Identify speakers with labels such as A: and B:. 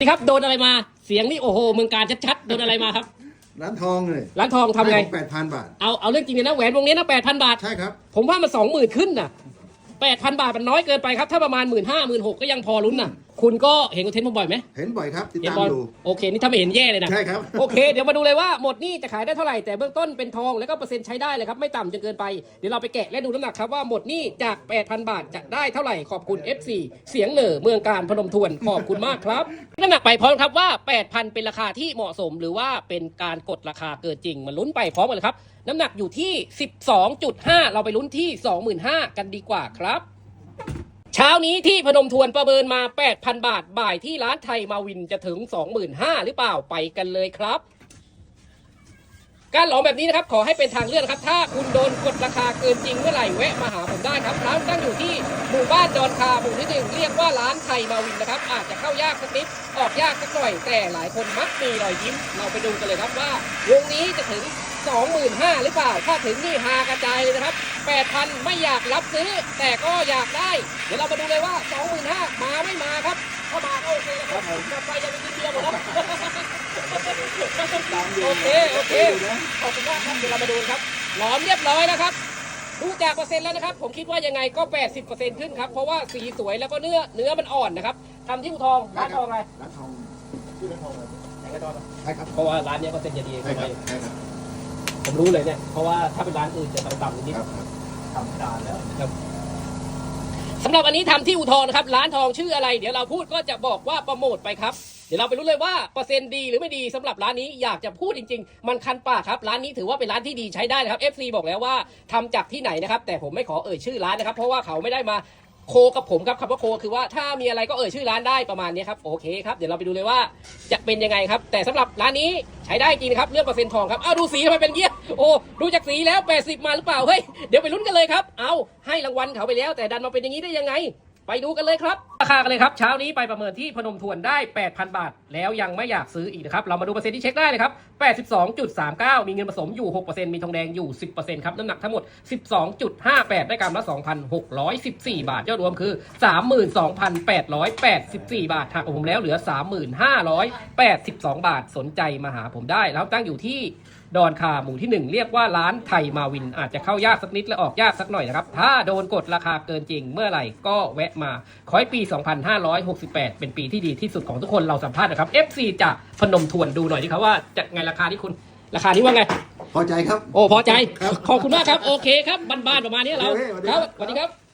A: นี่ครับโดนอะไรมาเสียงนี่โอ้โหเมืองการชัดๆโดนอะไรมาครับ
B: ร้านทองเลย
A: ร้านทองทำไง
B: แปดพันบาท
A: เอาเอาเรื่องจริงเลยนะแหวนวงนี้นะแปดพันบาท
B: ใช่ครับ
A: ผมว่ามันสองหมื่นขึ้นน่ะแปดพันบาทมันน้อยเกินไปครับ ถ้าประมาณหมื่นห้าหมื่นหกก็ยังพอลุ้นน่ะ คุณก็เห็นคอนเทนต์ผมบ่อยไหม
B: เห็นบ่อยครับ ติด
A: เห็น
B: ตาม
A: บอล
B: ดู
A: โอเค นี่ถ้าไม่เห็นแย่เลยนะ
B: ใช่ครับ
A: โอเค เดี๋ยวมาดูเลยว่าหมดหนี่จะขายได้เท่าไหร่ แต่เบื้องต้นเป็นทองแล้วก็เปอร์เซ็นต์ใช้ได้เลยครับ ไม่ต่ำจนเกินไป เดี๋ยวเราไปแกะและดูน้ำหนักครับว่าหมดหนี่จาก 8,000 บาทจะได้เท่าไหร่ ขอบคุณ FC เสียงเหน่อเมืองการพนมทวน ขอบคุณมากครับ น้ำหนักไปพร้อมครับว่า 8,000 เป็นราคาที่เหมาะสม หรือว่าเป็นการกดราคาเกินจริงมาลุ้นไปพร้อมกันเลยครับ น้ำหนักอยู่ที่ 12.5 เราไปลุ้นที่ 25,000 กันดีกว่าครับ เช้านี้ที่พนมทวนประเมินมา 8,000 บาท บ่ายที่ร้านไทยมาวินจะถึง 25,000 หรือเปล่าไปกันเลยครับ การหลอมแบบนี้นะครับ ขอให้เป็นทางเลือกครับ ถ้าคุณโดนกดราคาเกินจริงเมื่อไหร่แวะมาหาผมได้ครับ ร้านตั้งอยู่ที่หมู่บ้านดอนคาหมู่ที่หนึ่งเรียกว่าร้านไทยมาวินนะครับ อาจจะเข้ายากสักนิดออกยากสักหน่อย แต่หลายคนมักมีรอยยิ้ม เราไปดูกันเลยครับว่าวงนี้จะถึง 25,000 หรือเปล่า ถ้าถึงนี่ฮากระจายเลยนะครับ 8,000 ไม่อยากรับซื้อ แต่ก็อยากได้ เดี๋ยวเรามาดูเลยว่า 25,000มาไม่มาครับ ถ้ามาก็โอเคนะครับกลับไปจะไปกินเบียร์หมดแล้วโอเคโอเคขอบคุณมากครับเดี๋ยวเรามาดูครับหลอมเรียบร้อยแล้วครับดูจากเปอร์เซ็นต์แล้วนะครับ ผมคิดว่ายังไงก็ 80%ขึ้นครับ เพราะว่าสีสวยแล้วก็เนื้อเนื้อมันอ่อนนะครับทำที่อุทองร้านทองอะไร
B: ร้านทองชื่อร้านทองอะไร
A: ไหนกระทอง
B: ใช่ครับ
A: เพราะว่าร้านเนี้ยก็เซ็นจะดี
B: ใช่ครับใช่ครับ
A: ผมรู้เลยเนี่ยเพราะว่าถ้าเป็นร้านอื่นจะต่ำๆนิด
B: ครับครับ
A: ทำดานแล้วครับสำหรับอันนี้ทำที่อุทองนะครับ ร้านทองชื่ออะไร เดี๋ยวเราพูดก็จะบอกว่าโปรโมทไปครับ เดี๋ยวเราไปรู้เลยว่าเปอร์เซ็นต์ดีหรือไม่ดีสำหรับร้านนี้อยากจะพูดจริง ๆ มันคันปากครับร้านนี้ถือว่าเป็นร้านที่ดีใช้ได้นะครับ FC บอกแล้วว่าทำจากที่ไหนนะครับ แต่ผมไม่ขอเอ่ยชื่อร้านนะครับ เพราะว่าเขาไม่ได้มาโคกับผมครับคำว่าโคคือว่าถ้ามีอะไรก็เอ่ยชื่อร้านได้ประมาณนี้ครับโอเคครับเดี๋ยวเราไปดูเลยว่าจะเป็นยังไงครับ แต่สำหรับร้านนี้ใช้ได้จริงนะครับเรื่องเปอร์เซ็นต์ทองครับเอาดูสีทำไมเป็นเงี้ย โอ้ดูจากสีแล้ว 80 มาหรือเปล่าเฮ้ยเดี๋ยวไปลุ้นกันเลยครับ เอาให้รางวัลเขาไปแล้ว แต่ดันมาเป็นอย่างนี้ได้ยังไง ไปดูกันเลยครับ ราคากันเลยครับ เช้านี้ไปประเมินที่พนมทวนได้ 8,000 บาท แล้วยังไม่อยากซื้ออีกนะครับ เรามาดูเปอร์เซ็นต์ที่เช็คได้เลยครับ 82.39 มีเงินผสมอยู่ 6%มีทองแดงอยู่ 10%ครับ น้ำหนักทั้งหมด 12.58 ได้กรัมละ 2,614 บาทยอดรวมคือ 32,884 บาทหักผมแล้วเหลือ 3,582 บาทสนใจมาหาผมได้แล้วตั้งอยู่ที่ดอนคาหมู่ที่ 1 เรียกว่าร้านไทยมาวิน อาจจะเข้ายากสักนิดและออกยากสักหน่อยนะครับ ถ้าโดนกดราคาเกินจริงเมื่อไหร่ก็แวะมาขอให้ปี2568 เป็นปีที่ดีที่สุดของทุกคนเราสัมภาษณ์นะครับ FC จะพนมทวนดูหน่อยดิครับว่าจะไงราคาที่คุณราคานี้ว่าไง
B: พอใจครับ
A: โอ้พอใจ
B: ครับ
A: ขอบคุณมากครับ โอเคครับบ้านๆประมาณนี้เรา
B: โอเคสวัสดี
A: ค
B: ครั
A: รับ บ สวัสดีครับ